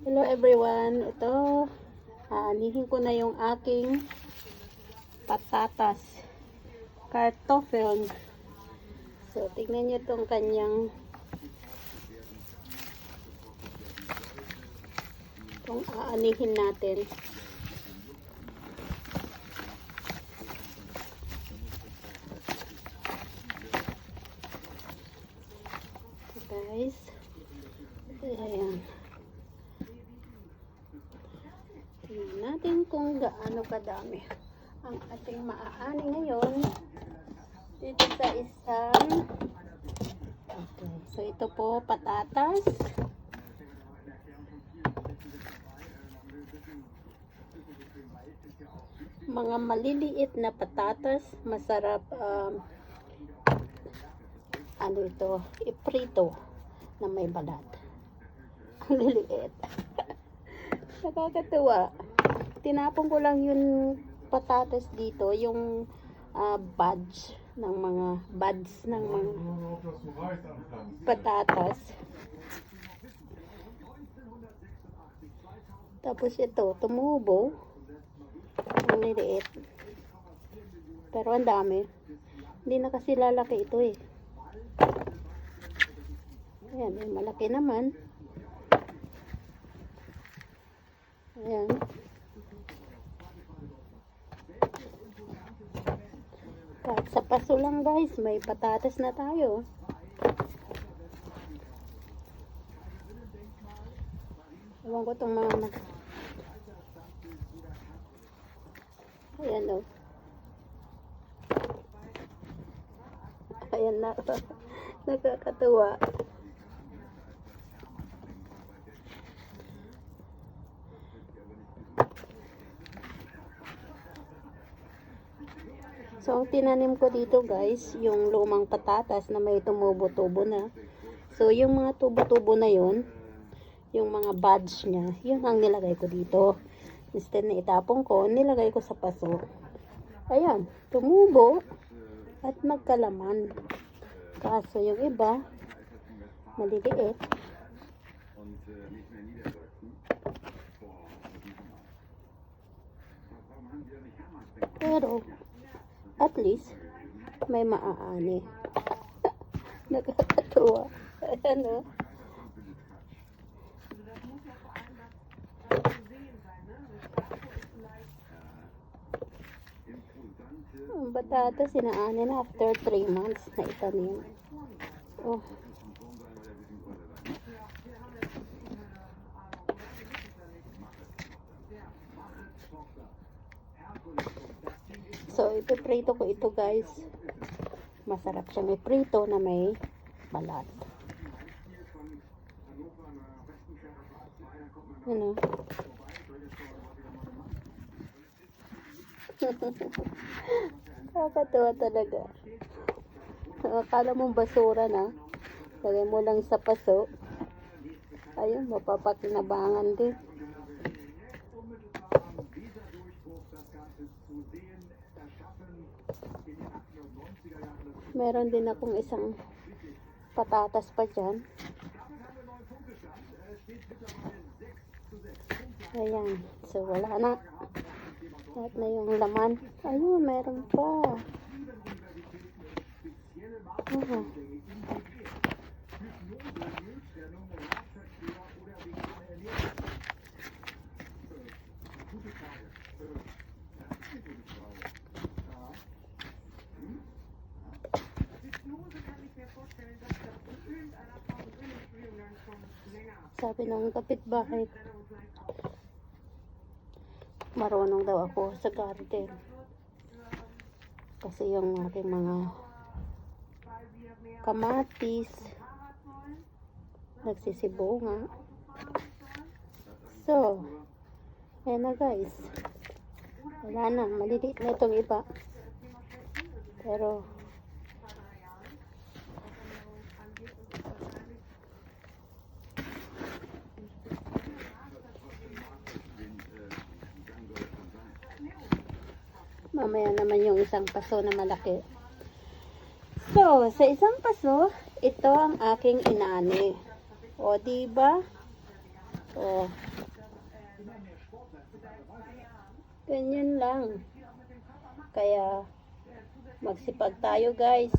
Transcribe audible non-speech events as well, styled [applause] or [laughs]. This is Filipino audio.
Hello everyone. Ito, aanihin ko na yung aking patatas. Kartoffel. So, tignan nyo itong kanyang itong aanihin natin. Guys. Ayan. Tingnan natin kung gaano kadami ang ating maaani ngayon dito sa isang okay. so ito po patatas mga maliliit na patatas masarap um, ano ito iprito na may balat [laughs] ang liliit [laughs] Nakakatuwa. Tinapon ko lang yung patatas dito, yung ah, badge ng mga buds ng mga patatas. Tapos ito, tumubo. Ang liliit. Pero ang dami. Hindi na kasi lalaki ito eh. Ayan, eh, malaki naman. Ayan. Kahit sa paso lang guys, may patatas na tayo. Ewan ko itong mga mag... Ayan o. Ayan na. [laughs] Nakakatuwa. So, tinanim ko dito guys, yung lumang patatas na may tumubo-tubo na. So, yung mga tubo-tubo na yun, yung mga buds niya, yun ang nilagay ko dito. Instead na itapon ko, nilagay ko sa paso. Ayan, tumubo at magkalaman. Kaso yung iba, maliliit. Pero, at least, may maaani. [laughs] Nakakatuwa. Ayan o. Ang batata, sinaani na after 3 months na itanim. Oh. So, ipiprito ko ito guys. Masarap siyang iprito na may balat. Ano? [laughs] Kakatuwa talaga. Akala mong basura na. Lagay mo lang sa paso. Ayun, mapapakinabangan din. Meron din akong isang patatas pa dyan. Ayan. So, wala na. Lahat na yung laman. Ayun, meron pa. Oh. Sabi ng kapitbahay, marunong daw ako sa garden. Kasi yung aking mga kamatis, nagsisibunga. So, ayan na guys. Wala na, maliliit na itong iba. Pero, Mamaya naman yung isang paso na malaki. So, sa isang paso, ito ang aking inani. O, di ba? O. Ganyan lang. Kaya, magsipag tayo guys.